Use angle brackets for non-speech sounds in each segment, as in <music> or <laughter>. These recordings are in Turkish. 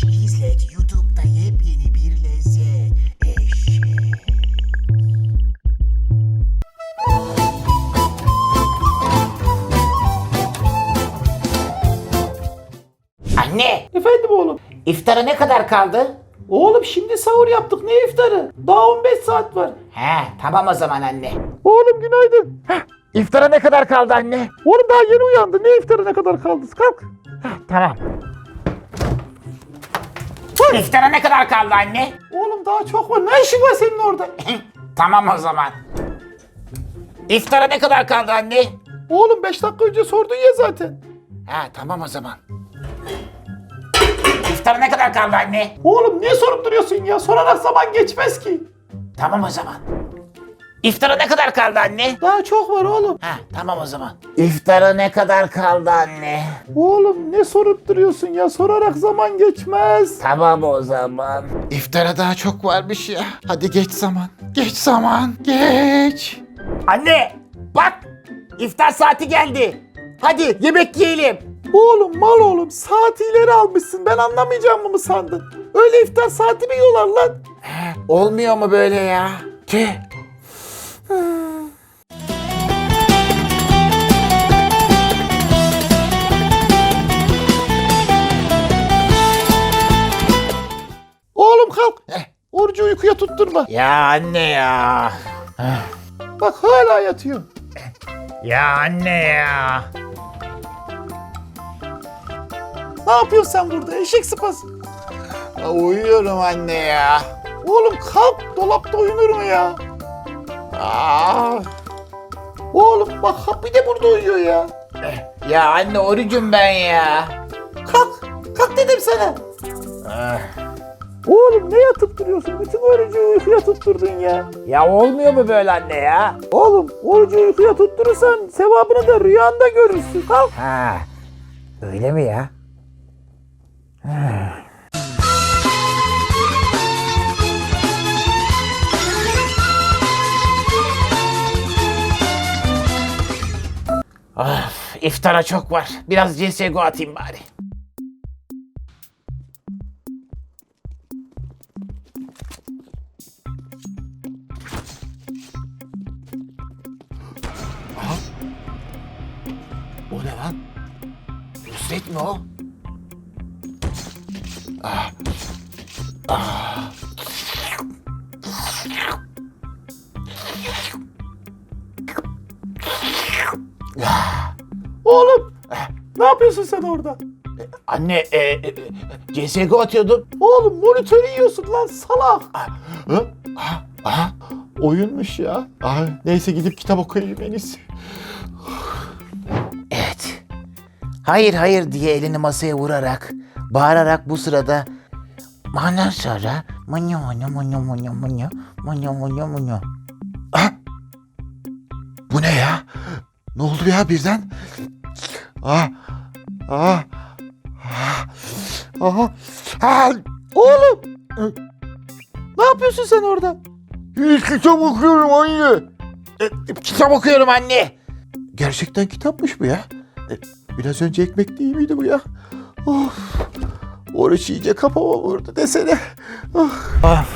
izlet. YouTube'da yepyeni bir lezzet. Eşek. Anne, Efendim oğlum. iftara ne kadar kaldı? Oğlum şimdi sahur yaptık ne iftarı? Daha 15 saat var. He, tamam o zaman anne. Oğlum günaydın. İftara ne kadar kaldı anne? Oğlum daha yeni uyandı. Ne iftarı ne kadar kaldı? Kalk. Tamam. İftara ne kadar kaldı anne? Oğlum daha çok var. Ne işin var senin orada? <laughs> tamam o zaman. İftara ne kadar kaldı anne? Oğlum 5 dakika önce sordun ya zaten. Ha tamam o zaman. İftara ne kadar kaldı anne? Oğlum niye sorup duruyorsun ya? Sorarak zaman geçmez ki. Tamam o zaman. İftara ne kadar kaldı anne? Daha çok var oğlum. Ha tamam o zaman. İftara ne kadar kaldı anne? Oğlum ne sorup duruyorsun ya? Sorarak zaman geçmez. Tamam o zaman. İftara daha çok varmış ya. Hadi geç zaman. Geç zaman. Geç. Anne bak iftar saati geldi. Hadi yemek yiyelim. Oğlum mal oğlum saati ileri almışsın. Ben anlamayacağımı mı sandın? Öyle iftar saati mi yiyorlar lan? Olmuyor mu böyle ya? Tüh. Tutturma. Ya anne ya. Bak hala yatıyor. Ya anne ya. Ne yapıyorsun sen burada eşek sıpası? Aa, Uyuyorum anne ya. Oğlum kalk dolapta uyunur mu ya? Aa, Oğlum bak bir de burada uyuyor ya. Ya anne orucum ben ya. Kalk. Kalk dedim sana. Oğlum ne yatıp duruyorsun? Bütün orucu uykuya tutturdun ya. Ya olmuyor mu böyle anne ya? Oğlum orucu uykuya tutturursan sevabını da rüyanda görürsün. Kalk. Ha. Öyle mi ya? Of, iftara çok var. Biraz CSGO atayım bari. Nusret mi o? Oğlum ne yapıyorsun sen orada? Anne, e, e, CSGO atıyordum. Oğlum monitörü yiyorsun lan salak. Hı? Aha, aha. Oyunmuş ya. Ay, neyse gidip kitap okuyayım en iyisi. Hayır hayır diye elini masaya vurarak, bağırarak bu sırada Ondan sonra munyo munyo munyo munyo munyo munyo munyo munyo. Bu ne ya? Ne oldu ya birden? Ah, ah, ah, ah, ah. Oğlum. Ne yapıyorsun sen orada? Kitap okuyorum anne. E, kitap okuyorum anne. Gerçekten kitapmış bu ya. Biraz önce ekmek değil miydi bu ya? Of. Oruç iyice kafama vurdu desene. Oh. Of.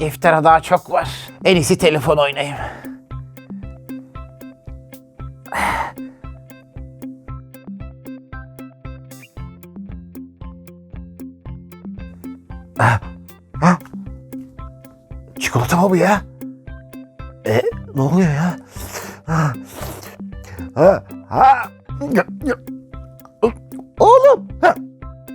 İftara daha çok var. En iyisi telefon oynayayım. Ah, ah. Çikolata mı bu ya? E, ne oluyor ya? Ah. Ha, ha. Oğlum. Ha.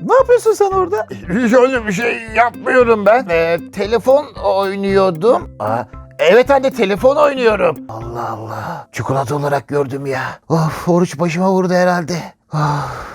Ne yapıyorsun sen orada? Hiç öyle bir şey yapmıyorum ben. E, telefon oynuyordum. Aa, evet anne telefon oynuyorum. Allah Allah. Çikolata olarak gördüm ya. Of oruç başıma vurdu herhalde. Of.